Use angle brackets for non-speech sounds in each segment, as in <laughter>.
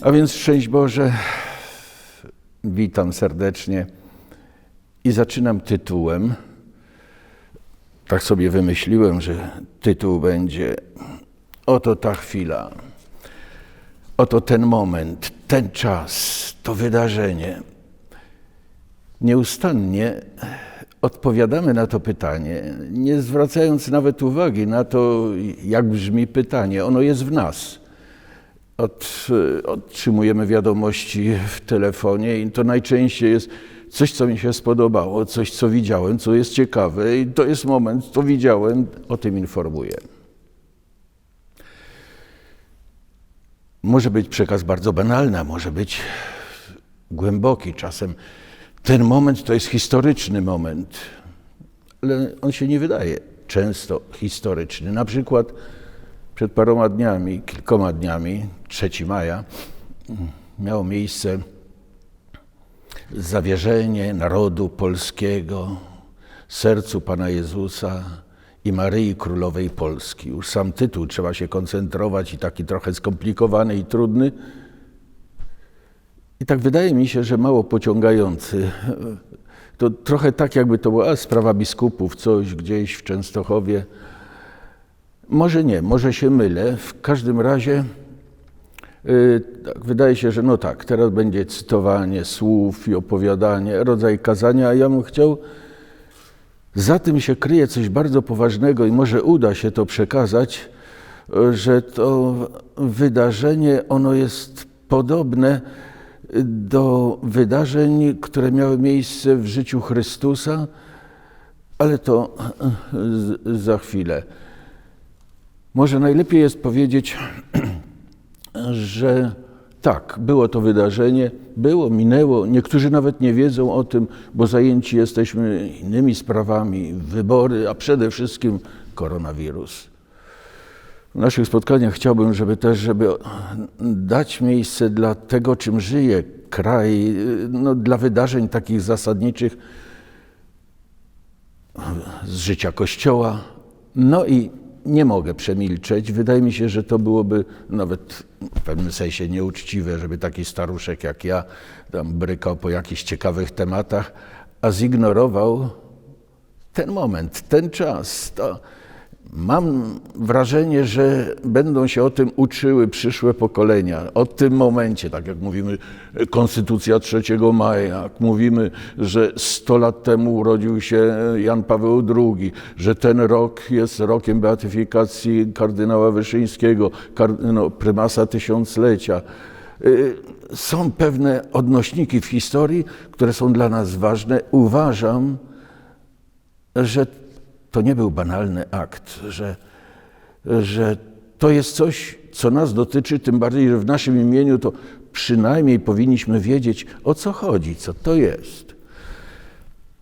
A więc szczęść Boże, witam serdecznie i zaczynam tytułem. Tak sobie wymyśliłem, że tytuł będzie Oto ta chwila, oto ten moment, ten czas, to wydarzenie. Nieustannie odpowiadamy na to pytanie, nie zwracając nawet uwagi na to, jak brzmi pytanie. Ono jest w nas. Od, otrzymujemy wiadomości w telefonie i to najczęściej jest coś, co mi się spodobało, coś, co widziałem, co jest ciekawe i to jest moment, to widziałem, o tym informuję. Może być przekaz bardzo banalny, może być głęboki. Czasem ten moment to jest historyczny moment, ale on się nie wydaje często historyczny. Na przykład przed paroma dniami, kilkoma dniami, 3 maja, miało miejsce zawierzenie narodu polskiego sercu Pana Jezusa i Maryi Królowej Polski. Już sam tytuł trzeba się koncentrować i taki trochę skomplikowany i trudny. I tak wydaje mi się, że mało pociągający. To trochę tak, jakby to była sprawa biskupów, coś gdzieś w Częstochowie. Może nie, może się mylę. W każdym razie yy, tak, wydaje się, że no tak, teraz będzie cytowanie słów i opowiadanie, rodzaj kazania, a ja bym chciał. Za tym się kryje coś bardzo poważnego i może uda się to przekazać, że to wydarzenie, ono jest podobne do wydarzeń, które miały miejsce w życiu Chrystusa, ale to za chwilę. Może najlepiej jest powiedzieć, <clears throat> że tak, było to wydarzenie, było, minęło. Niektórzy nawet nie wiedzą o tym, bo zajęci jesteśmy innymi sprawami, wybory, a przede wszystkim koronawirus. W naszych spotkaniach chciałbym, żeby też, żeby dać miejsce dla tego, czym żyje kraj, no, dla wydarzeń takich zasadniczych z życia Kościoła. No i nie mogę przemilczeć. Wydaje mi się, że to byłoby nawet w pewnym sensie nieuczciwe, żeby taki staruszek jak ja tam brykał po jakichś ciekawych tematach, a zignorował ten moment, ten czas. To mam wrażenie, że będą się o tym uczyły przyszłe pokolenia. O tym momencie, tak jak mówimy, Konstytucja 3 maja, jak mówimy, że 100 lat temu urodził się Jan Paweł II, że ten rok jest rokiem beatyfikacji kardynała Wyszyńskiego, no, prymasa tysiąclecia. Są pewne odnośniki w historii, które są dla nas ważne. Uważam, że to nie był banalny akt, że, że to jest coś, co nas dotyczy, tym bardziej, że w naszym imieniu to przynajmniej powinniśmy wiedzieć, o co chodzi, co to jest.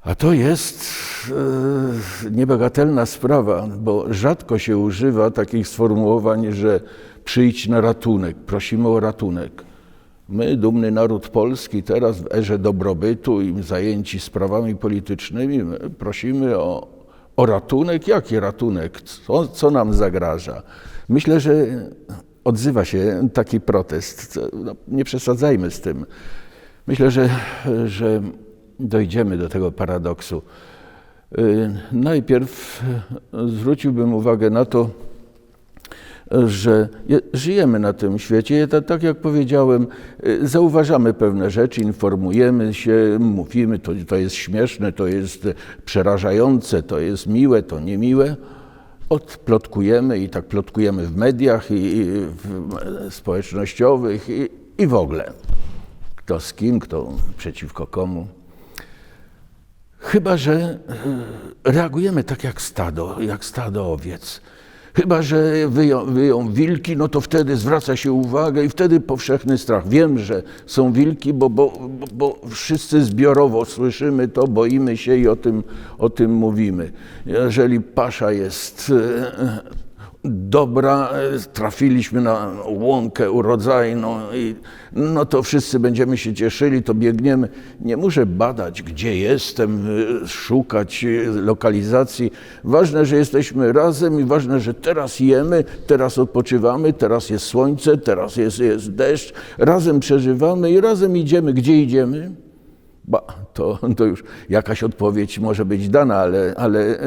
A to jest e, niebagatelna sprawa, bo rzadko się używa takich sformułowań, że przyjdź na ratunek, prosimy o ratunek. My, dumny naród polski, teraz w erze dobrobytu i zajęci sprawami politycznymi, prosimy o, o ratunek? Jaki ratunek? Co, co nam zagraża? Myślę, że odzywa się taki protest. No, nie przesadzajmy z tym. Myślę, że, że dojdziemy do tego paradoksu. Najpierw zwróciłbym uwagę na to, że żyjemy na tym świecie. Tak jak powiedziałem, zauważamy pewne rzeczy, informujemy się, mówimy, to, to jest śmieszne, to jest przerażające, to jest miłe, to niemiłe. Odplotkujemy i tak plotkujemy w mediach i w społecznościowych i, i w ogóle. Kto z kim, kto przeciwko komu. Chyba, że reagujemy tak jak stado, jak stado owiec. Chyba, że wyją, wyją, wilki, no to wtedy zwraca się uwagę i wtedy powszechny strach. Wiem, że są wilki, bo, bo, bo wszyscy zbiorowo słyszymy to, boimy się i o tym, o tym mówimy. Jeżeli pasza jest dobra, e, trafiliśmy na łąkę urodzajną i no to wszyscy będziemy się cieszyli, to biegniemy. Nie muszę badać, gdzie jestem, e, szukać e, lokalizacji. Ważne, że jesteśmy razem i ważne, że teraz jemy, teraz odpoczywamy, teraz jest słońce, teraz jest, jest deszcz. Razem przeżywamy i razem idziemy. Gdzie idziemy? Ba, to, to już jakaś odpowiedź może być dana, ale, ale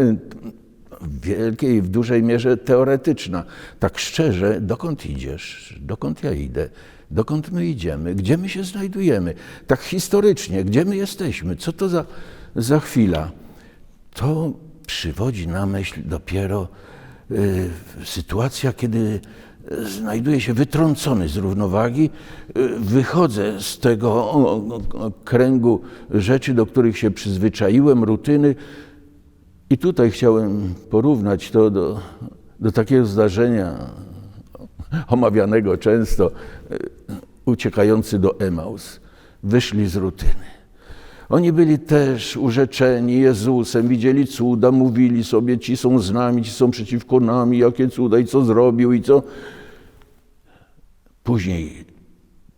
w wielkiej, w dużej mierze teoretyczna. Tak szczerze, dokąd idziesz? Dokąd ja idę? Dokąd my idziemy? Gdzie my się znajdujemy? Tak historycznie, gdzie my jesteśmy? Co to za, za chwila? To przywodzi na myśl dopiero y, sytuacja, kiedy znajduję się wytrącony z równowagi, y, wychodzę z tego kręgu rzeczy, do których się przyzwyczaiłem, rutyny, i tutaj chciałem porównać to do, do takiego zdarzenia omawianego często, e, uciekający do Emaus. Wyszli z rutyny. Oni byli też urzeczeni Jezusem, widzieli cuda, mówili sobie, ci są z nami, ci są przeciwko nami, jakie cuda i co zrobił i co. Później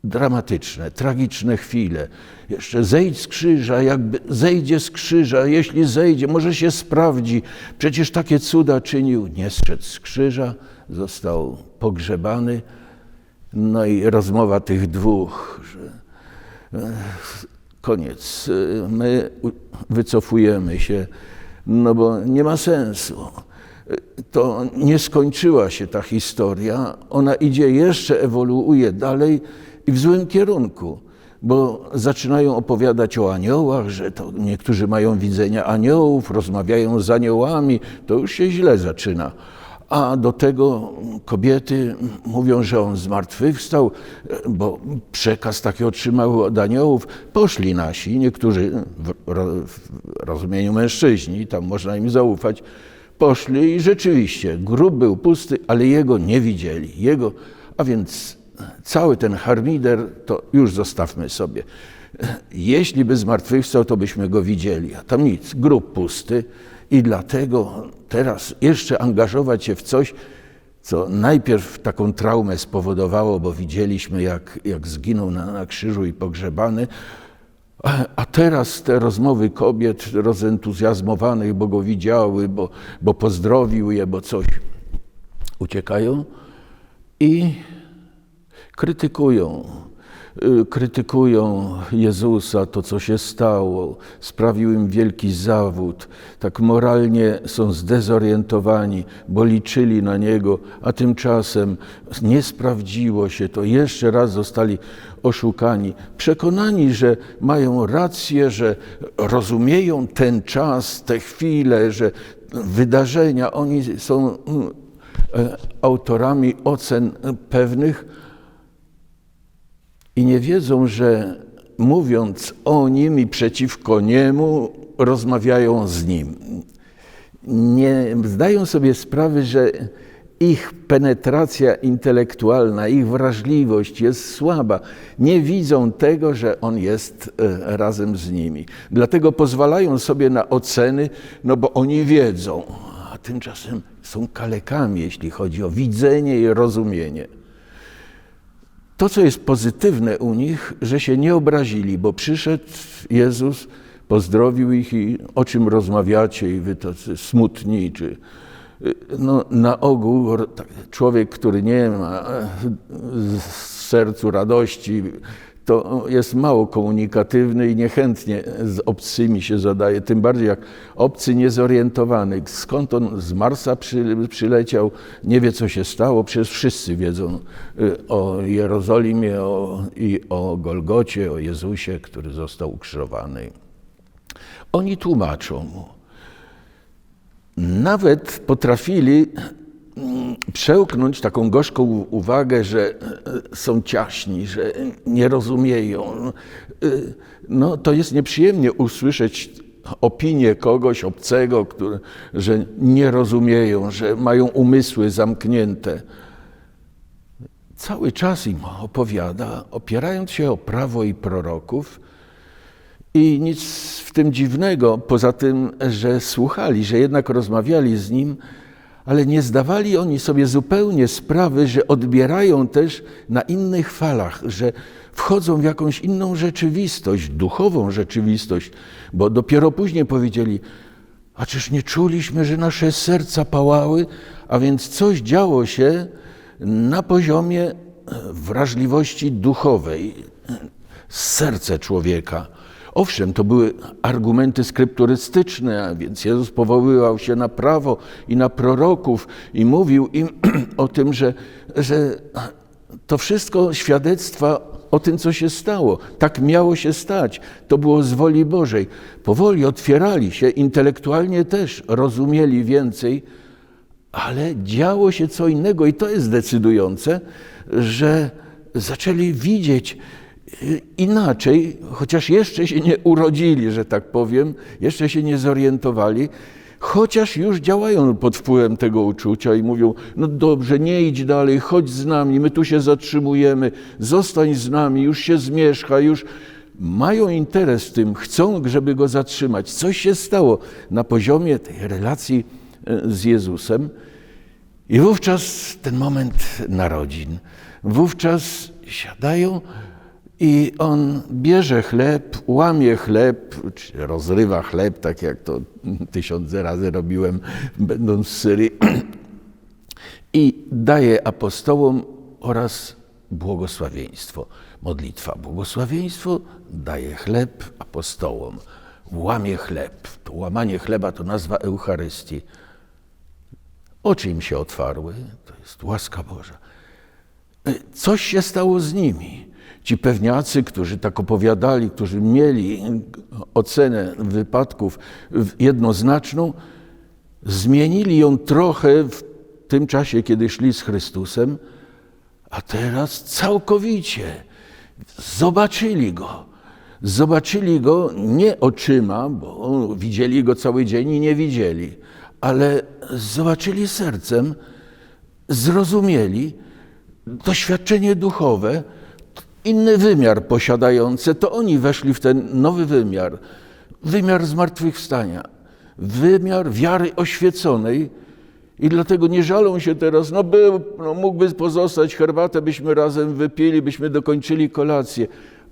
dramatyczne, tragiczne chwile. Jeszcze zejdź z krzyża, jakby zejdzie z krzyża, jeśli zejdzie, może się sprawdzi. Przecież takie cuda czynił. Nie zszedł z krzyża, został pogrzebany. No i rozmowa tych dwóch, że e, koniec, my wycofujemy się, no bo nie ma sensu. To nie skończyła się ta historia, ona idzie jeszcze, ewoluuje dalej i w złym kierunku, bo zaczynają opowiadać o aniołach, że to niektórzy mają widzenia aniołów, rozmawiają z aniołami, to już się źle zaczyna. A do tego kobiety mówią, że on zmartwychwstał, bo przekaz taki otrzymał od aniołów. Poszli nasi, niektórzy w rozumieniu mężczyźni, tam można im zaufać, poszli i rzeczywiście grób był pusty, ale jego nie widzieli. Jego, a więc cały ten harmider to już zostawmy sobie. Jeśli by zmartwychwstał, to byśmy go widzieli, a tam nic, grób pusty. I dlatego teraz jeszcze angażować się w coś, co najpierw taką traumę spowodowało, bo widzieliśmy, jak, jak zginął na, na krzyżu i pogrzebany, a teraz te rozmowy kobiet rozentuzjazmowanych, bo go widziały, bo, bo pozdrowił je, bo coś, uciekają. I krytykują. Y, krytykują Jezusa, to co się stało, sprawił im wielki zawód. Tak moralnie są zdezorientowani, bo liczyli na Niego, a tymczasem nie sprawdziło się to. Jeszcze raz zostali oszukani. Przekonani, że mają rację, że rozumieją ten czas, te chwile, że wydarzenia, oni są mm, e, autorami ocen pewnych, i nie wiedzą, że mówiąc o nim i przeciwko niemu, rozmawiają z nim. Nie zdają sobie sprawy, że ich penetracja intelektualna, ich wrażliwość jest słaba. Nie widzą tego, że on jest e, razem z nimi. Dlatego pozwalają sobie na oceny, no bo oni wiedzą, a tymczasem są kalekami, jeśli chodzi o widzenie i rozumienie. To, co jest pozytywne u nich, że się nie obrazili, bo przyszedł Jezus, pozdrowił ich i o czym rozmawiacie i wy tacy smutni, czy no, na ogół człowiek, który nie ma w sercu radości, to jest mało komunikatywny i niechętnie z obcymi się zadaje, tym bardziej jak obcy niezorientowany. Skąd on z Marsa przy, przyleciał, nie wie co się stało, przecież wszyscy wiedzą y, o Jerozolimie o, i o Golgocie, o Jezusie, który został ukrzyżowany. Oni tłumaczą mu. Nawet potrafili przełknąć taką gorzką uwagę, że e, są ciaśni, że nie rozumieją. E, no, to jest nieprzyjemnie usłyszeć opinię kogoś obcego, który, że nie rozumieją, że mają umysły zamknięte. Cały czas im opowiada, opierając się o prawo i proroków, i nic w tym dziwnego, poza tym, że słuchali, że jednak rozmawiali z nim, ale nie zdawali oni sobie zupełnie sprawy, że odbierają też na innych falach, że wchodzą w jakąś inną rzeczywistość, duchową rzeczywistość, bo dopiero później powiedzieli, a czyż nie czuliśmy, że nasze serca pałały, a więc coś działo się na poziomie wrażliwości duchowej, serce człowieka. Owszem, to były argumenty skrypturystyczne, a więc Jezus powoływał się na prawo i na proroków i mówił im <clears throat> o tym, że, że to wszystko świadectwa o tym, co się stało. Tak miało się stać. To było z woli Bożej. Powoli otwierali się, intelektualnie też rozumieli więcej, ale działo się co innego i to jest decydujące, że zaczęli widzieć inaczej, chociaż jeszcze się nie urodzili, że tak powiem, jeszcze się nie zorientowali, chociaż już działają pod wpływem tego uczucia i mówią: No dobrze, nie idź dalej, chodź z nami, my tu się zatrzymujemy, zostań z nami, już się zmierzcha, już. Mają interes w tym, chcą, żeby go zatrzymać. Coś się stało na poziomie tej relacji e, z Jezusem. I wówczas ten moment narodzin, wówczas siadają i on bierze chleb, łamie chleb, czy rozrywa chleb, tak jak to <laughs> tysiące razy robiłem, będąc w Syrii, <clears throat> i daje apostołom oraz błogosławieństwo. Modlitwa, błogosławieństwo, daje chleb apostołom, łamie chleb. To łamanie chleba to nazwa Eucharystii. Oczy im się otwarły, to jest łaska Boża. Coś się stało z nimi Ci pewniacy, którzy tak opowiadali, którzy mieli ocenę wypadków jednoznaczną, zmienili ją trochę w tym czasie, kiedy szli z Chrystusem, a teraz całkowicie zobaczyli go. Zobaczyli go nie oczyma, bo widzieli go cały dzień i nie widzieli, ale zobaczyli sercem, zrozumieli doświadczenie duchowe, inny wymiar posiadające, to oni weszli w ten nowy wymiar, wymiar zmartwychwstania, wymiar wiary oświeconej. I dlatego nie żalą się teraz, no był, no mógłby pozostać, herbatę byśmy razem wypili, byśmy dokończyli kolację.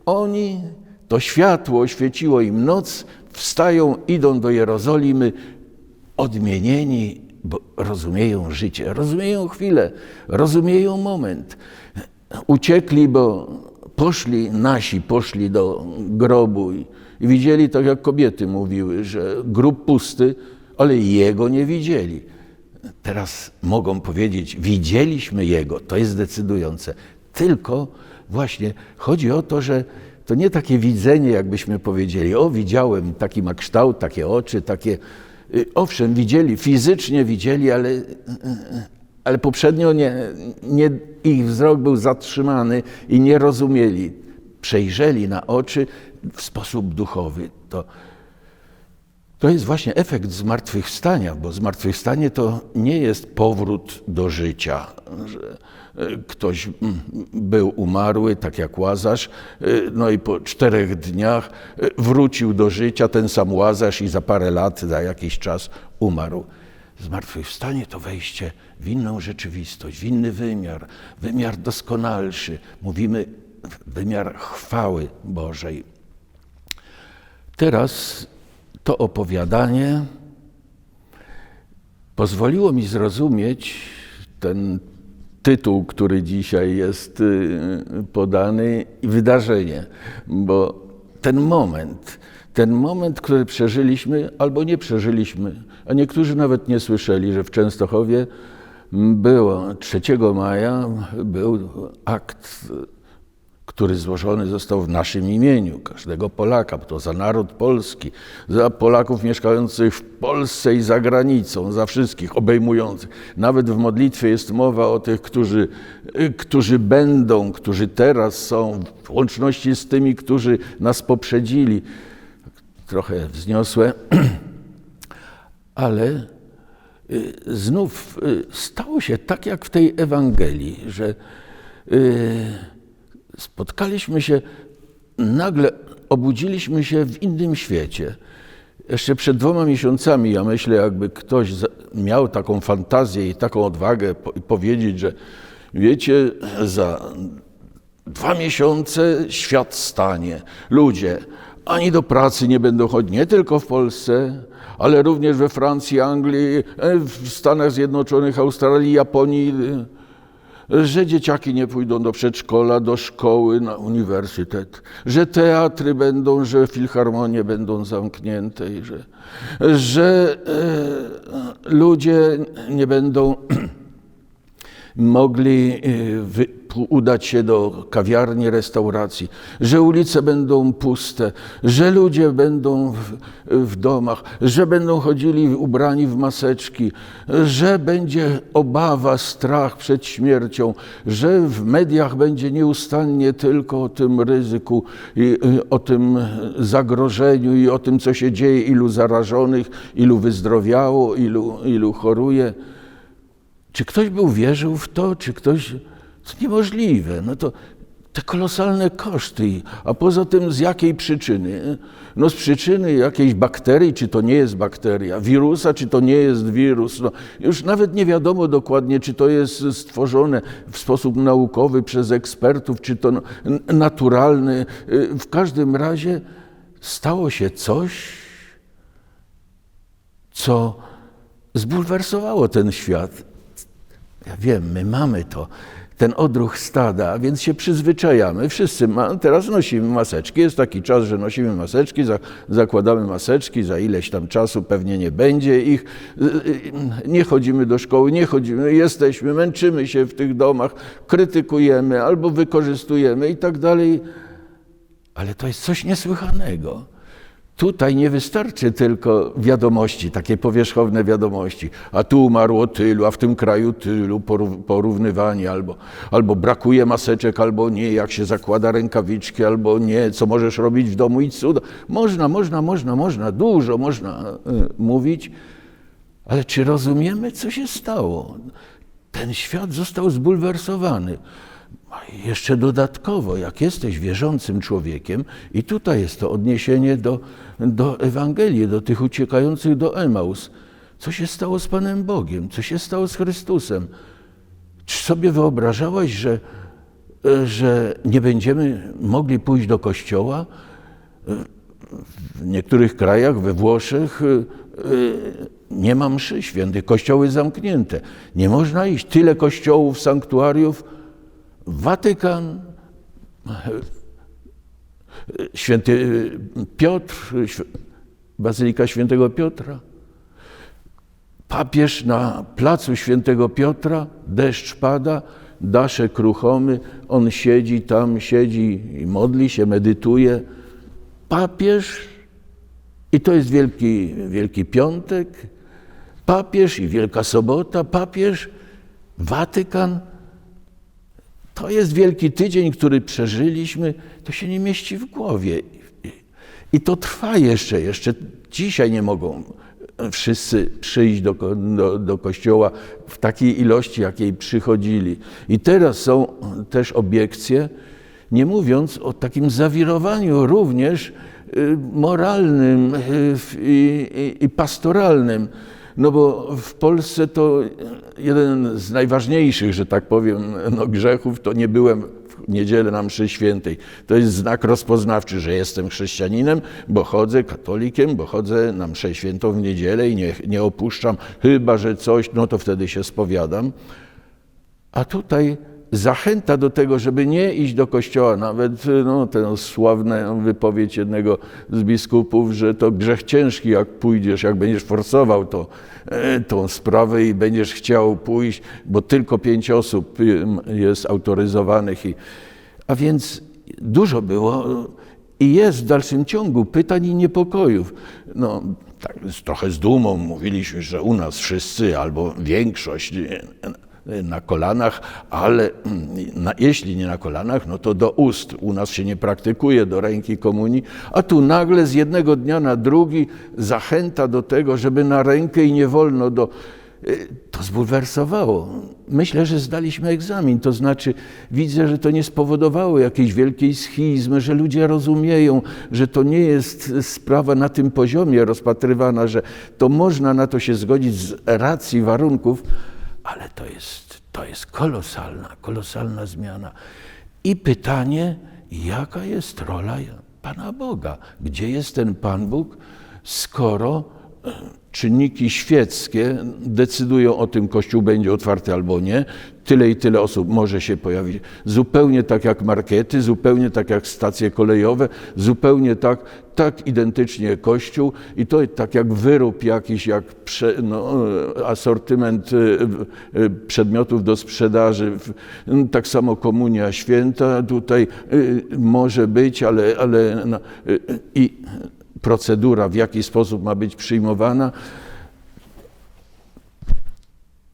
Oni, to światło oświeciło im noc, wstają, idą do Jerozolimy, odmienieni, bo rozumieją życie, rozumieją chwilę, rozumieją moment. Uciekli, bo poszli nasi, poszli do grobu i, i widzieli, tak jak kobiety mówiły, że grób pusty, ale jego nie widzieli. Teraz mogą powiedzieć, widzieliśmy jego, to jest decydujące. Tylko właśnie chodzi o to, że to nie takie widzenie, jakbyśmy powiedzieli, o widziałem, taki ma kształt, takie oczy, takie. Y, owszem, widzieli, fizycznie widzieli, ale, ale poprzednio nie, nie, ich wzrok był zatrzymany i nie rozumieli. Przejrzeli na oczy w sposób duchowy. To, to jest właśnie efekt zmartwychwstania, bo zmartwychwstanie to nie jest powrót do życia, że e, ktoś mm, był umarły, tak jak Łazarz, e, no i po czterech dniach e, wrócił do życia ten sam Łazarz i za parę lat, za jakiś czas umarł. Zmartwychwstanie to wejście w inną rzeczywistość, w inny wymiar, wymiar doskonalszy. Mówimy wymiar chwały Bożej. Teraz to opowiadanie pozwoliło mi zrozumieć ten tytuł, który dzisiaj jest y, podany, i wydarzenie, bo ten moment, ten moment, który przeżyliśmy albo nie przeżyliśmy, a niektórzy nawet nie słyszeli, że w Częstochowie było 3 maja był akt, który złożony został w naszym imieniu, każdego Polaka, to za naród polski, za Polaków mieszkających w Polsce i za granicą, za wszystkich obejmujących. Nawet w modlitwie jest mowa o tych, którzy, którzy będą, którzy teraz są, w łączności z tymi, którzy nas poprzedzili. Trochę wzniosłe, <clears throat> ale Y, znów y, stało się tak jak w tej Ewangelii, że y, spotkaliśmy się, nagle obudziliśmy się w innym świecie. jeszcze przed dwoma miesiącami, ja myślę, jakby ktoś miał taką fantazję i taką odwagę powiedzieć, że wiecie, za dwa miesiące świat stanie. Ludzie ani do pracy nie będą chodzić, nie tylko w Polsce, ale również we Francji, Anglii, e, w Stanach Zjednoczonych, Australii, Japonii, e, że dzieciaki nie pójdą do przedszkola, do szkoły, na uniwersytet, że teatry będą, że filharmonie będą zamknięte i że, że e, ludzie nie będą <clears throat> mogli y, udać się do kawiarni, restauracji, że ulice będą puste, że ludzie będą w, w domach, że będą chodzili ubrani w maseczki, że będzie obawa, strach przed śmiercią, że w mediach będzie nieustannie tylko o tym ryzyku, i, y, o tym zagrożeniu i o tym, co się dzieje, ilu zarażonych, ilu wyzdrowiało, ilu, ilu choruje. Czy ktoś by uwierzył w to, czy ktoś. To niemożliwe. No to te kolosalne koszty. A poza tym z jakiej przyczyny? No z przyczyny jakiejś bakterii, czy to nie jest bakteria, wirusa, czy to nie jest wirus. No, już nawet nie wiadomo dokładnie, czy to jest stworzone w sposób naukowy przez ekspertów, czy to naturalny. W każdym razie stało się coś, co zbulwersowało ten świat. Ja wiem, my mamy to, ten odruch stada, więc się przyzwyczajamy. Wszyscy ma, teraz nosimy maseczki. Jest taki czas, że nosimy maseczki, za, zakładamy maseczki, za ileś tam czasu pewnie nie będzie ich. Y, y, Nie chodzimy do szkoły, nie chodzimy, jesteśmy, męczymy się w tych domach, krytykujemy albo wykorzystujemy i tak dalej. Ale to jest coś niesłychanego. Tutaj nie wystarczy tylko wiadomości, takie powierzchowne wiadomości, a tu umarło tylu, a w tym kraju tylu, porów- porównywanie, albo, albo brakuje maseczek, albo nie, jak się zakłada rękawiczki, albo nie, co możesz robić w domu i cuda. Można, można, można, można, dużo można y, mówić, ale czy rozumiemy, co się stało? Ten świat został zbulwersowany. Jeszcze dodatkowo, jak jesteś wierzącym człowiekiem, i tutaj jest to odniesienie do, do Ewangelii, do tych uciekających do Emaus. Co się stało z Panem Bogiem? Co się stało z Chrystusem? Czy sobie wyobrażałaś, że, że nie będziemy mogli pójść do kościoła? W niektórych krajach, we Włoszech, y, y, nie ma mszy świętych, kościoły zamknięte. Nie można iść. Tyle kościołów, sanktuariów. Watykan, święty Piotr, Bazylika Świętego Piotra. Papież na placu Świętego Piotra, deszcz pada, daszek ruchomy, on siedzi tam, siedzi i modli się, medytuje. Papież, i to jest Wielki, Wielki Piątek, papież i Wielka Sobota, papież, Watykan. To jest Wielki Tydzień, który przeżyliśmy, to się nie mieści w głowie. I to trwa jeszcze, jeszcze dzisiaj nie mogą wszyscy przyjść do, do, do kościoła w takiej ilości, jakiej przychodzili. I teraz są też obiekcje, nie mówiąc o takim zawirowaniu również y, moralnym y, i, i, i pastoralnym. No bo w Polsce to jeden z najważniejszych, że tak powiem, no grzechów to nie byłem w niedzielę na mszy świętej. To jest znak rozpoznawczy, że jestem chrześcijaninem, bo chodzę katolikiem, bo chodzę na mszę świętą w niedzielę i nie, nie opuszczam, chyba że coś, no to wtedy się spowiadam. A tutaj zachęta do tego, żeby nie iść do kościoła, nawet no, tę sławną wypowiedź jednego z biskupów, że to grzech ciężki, jak pójdziesz, jak będziesz forsował to, e, tą sprawę i będziesz chciał pójść, bo tylko pięć osób y, jest autoryzowanych. I, a więc dużo było i jest w dalszym ciągu pytań i niepokojów. No, tak, trochę z dumą mówiliśmy, że u nas wszyscy albo większość na kolanach, ale mm, na, jeśli nie na kolanach, no to do ust. U nas się nie praktykuje do ręki komunii, a tu nagle z jednego dnia na drugi zachęta do tego, żeby na rękę i nie wolno do y, to zbulwersowało. Myślę, że zdaliśmy egzamin, to znaczy widzę, że to nie spowodowało jakiejś wielkiej schizmy, że ludzie rozumieją, że to nie jest sprawa na tym poziomie rozpatrywana, że to można na to się zgodzić z racji warunków, ale to jest, to jest kolosalna, kolosalna zmiana. I pytanie, jaka jest rola Pana Boga? Gdzie jest ten Pan Bóg, skoro czynniki świeckie decydują o tym, Kościół będzie otwarty albo nie. Tyle i tyle osób może się pojawić. Zupełnie tak jak markety, zupełnie tak jak stacje kolejowe, zupełnie tak, tak identycznie Kościół i to tak jak wyrób jakiś, jak prze, no, asortyment y, y, przedmiotów do sprzedaży, tak samo komunia święta tutaj y, może być, ale, ale no, i procedura, w jaki sposób ma być przyjmowana,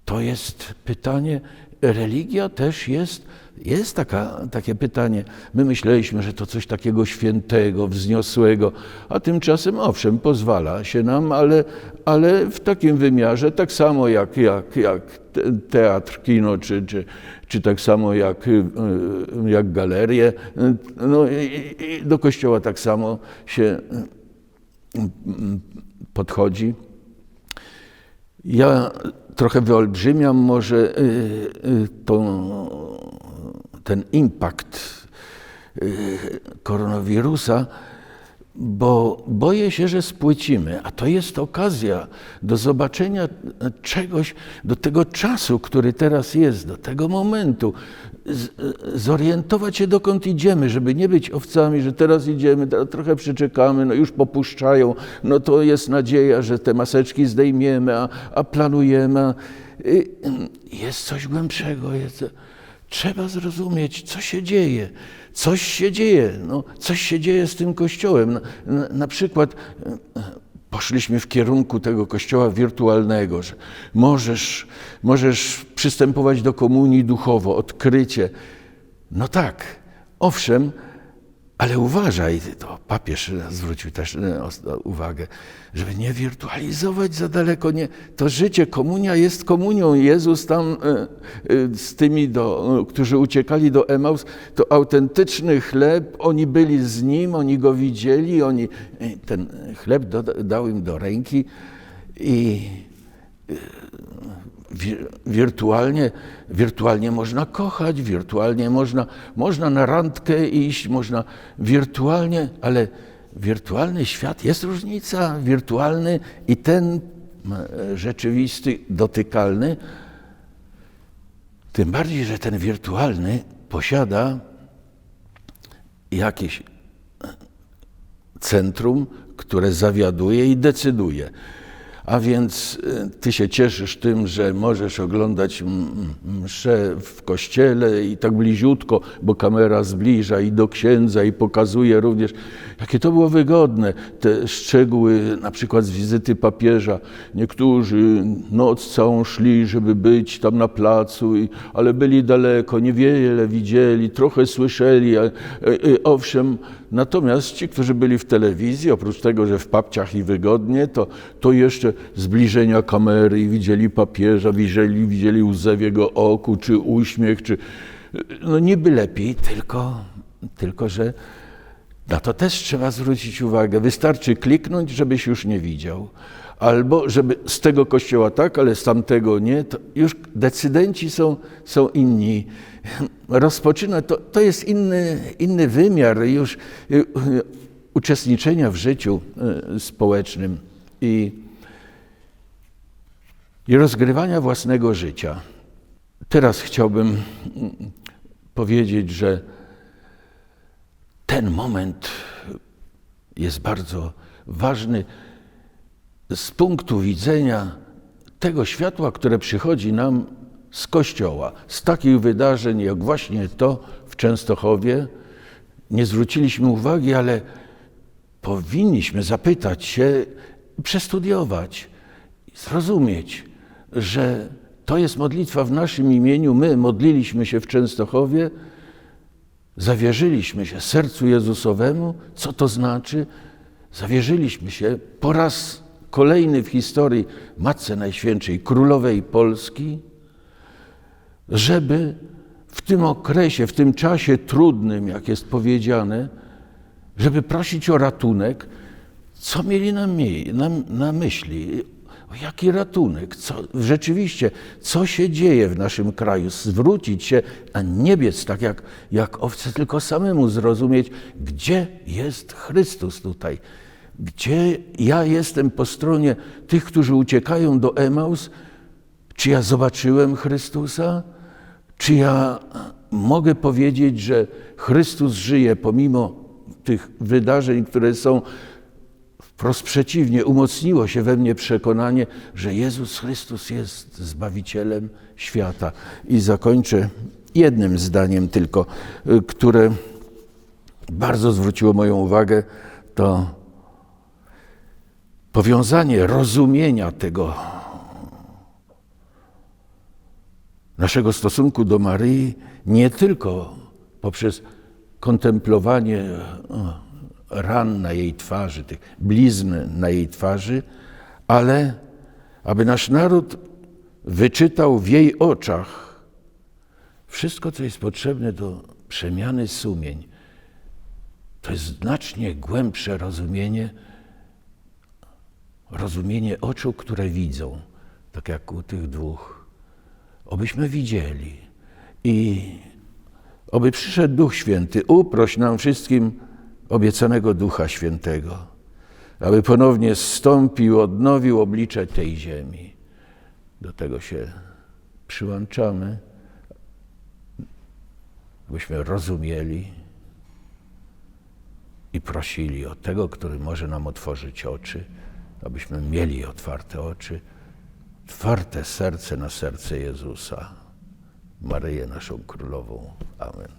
to jest pytanie. Religia też jest, jest taka, takie pytanie. My myśleliśmy, że to coś takiego świętego, wzniosłego, a tymczasem owszem, pozwala się nam, ale, ale w takim wymiarze, tak samo jak, jak, jak teatr, kino, czy, czy, czy tak samo jak, jak galerie, no, i, i do kościoła tak samo się podchodzi. Ja trochę wyolbrzymiam może y, y, tą, ten impact y, koronawirusa, bo boję się, że spłycimy, a to jest okazja do zobaczenia czegoś, do tego czasu, który teraz jest, do tego momentu, zorientować się, dokąd idziemy, żeby nie być owcami, że teraz idziemy, teraz trochę przyczekamy, no już popuszczają, no to jest nadzieja, że te maseczki zdejmiemy, a, a planujemy. A, jest coś głębszego, jest, trzeba zrozumieć, co się dzieje. Coś się dzieje, no, coś się dzieje z tym kościołem. Na, na, przykład poszliśmy w kierunku tego kościoła wirtualnego, że możesz, możesz przystępować do komunii duchowo, odkrycie. No tak, owszem, ale uważaj, to papież zwrócił też e, uwagę, żeby nie wirtualizować za daleko. Nie, to życie, komunia jest komunią. Jezus tam e, e, z tymi, do, którzy uciekali do Emaus, to autentyczny chleb, oni byli z nim, oni go widzieli, oni, ten chleb dał im do ręki i wirtualnie, wirtualnie można kochać, wirtualnie można, można na randkę iść, można wirtualnie, ale wirtualny świat jest różnica, wirtualny i ten rzeczywisty, dotykalny. Tym bardziej, że ten wirtualny posiada jakieś centrum, które zawiaduje i decyduje. A więc y, ty się cieszysz tym, że możesz oglądać mszę w kościele i tak bliziutko, bo kamera zbliża i do księdza i pokazuje również, jakie to było wygodne. Te szczegóły, na przykład z wizyty papieża. Niektórzy noc całą szli, żeby być tam na placu, ale byli daleko, niewiele widzieli, trochę słyszeli. E, e, owszem, natomiast ci, którzy byli w telewizji, oprócz tego, że w papciach i wygodnie, to, to jeszcze zbliżenia kamery widzieli papieża, widzieli, widzieli łzę w jego oku, czy uśmiech, czy no niby lepiej, tylko, tylko że na to też trzeba zwrócić uwagę. Wystarczy kliknąć, żebyś już nie widział. Albo żeby z tego kościoła tak, ale z tamtego nie, to już decydenci są, są inni. Rozpoczyna, to, to jest inny, inny wymiar już y, uczestniczenia w życiu y, społecznym. I i rozgrywania własnego życia. Teraz chciałbym powiedzieć, że ten moment jest bardzo ważny z punktu widzenia tego światła, które przychodzi nam z Kościoła, z takich wydarzeń jak właśnie to w Częstochowie. Nie zwróciliśmy uwagi, ale powinniśmy zapytać się, przestudiować, zrozumieć, że to jest modlitwa w naszym imieniu. My modliliśmy się w Częstochowie, zawierzyliśmy się sercu Jezusowemu. Co to znaczy? Zawierzyliśmy się po raz kolejny w historii Matce Najświętszej, Królowej Polski, żeby w tym okresie, w tym czasie trudnym, jak jest powiedziane, żeby prosić o ratunek, co mieli na, na myśli? Jaki ratunek? Co, rzeczywiście, co się dzieje w naszym kraju? Zwrócić się, a nie biec tak jak, jak owce, tylko samemu zrozumieć, gdzie jest Chrystus tutaj. Gdzie ja jestem po stronie tych, którzy uciekają do Emaus? Czy ja zobaczyłem Chrystusa? Czy ja mogę powiedzieć, że Chrystus żyje pomimo tych wydarzeń, które są wprost przeciwnie, umocniło się we mnie przekonanie, że Jezus Chrystus jest Zbawicielem świata. I zakończę jednym zdaniem tylko, y, które bardzo zwróciło moją uwagę, to powiązanie rozumienia tego naszego stosunku do Maryi nie tylko poprzez kontemplowanie o, ran na jej twarzy, tych blizn na jej twarzy, ale aby nasz naród wyczytał w jej oczach wszystko, co jest potrzebne do przemiany sumień. To jest znacznie głębsze rozumienie, rozumienie oczu, które widzą, tak jak u tych dwóch. Obyśmy widzieli i oby przyszedł Duch Święty, uproś nam wszystkim obiecanego Ducha Świętego, aby ponownie zstąpił, odnowił oblicze tej ziemi. Do tego się przyłączamy, abyśmy rozumieli i prosili o tego, który może nam otworzyć oczy, abyśmy mieli otwarte oczy, otwarte serce na serce Jezusa, Maryję naszą Królową. Amen.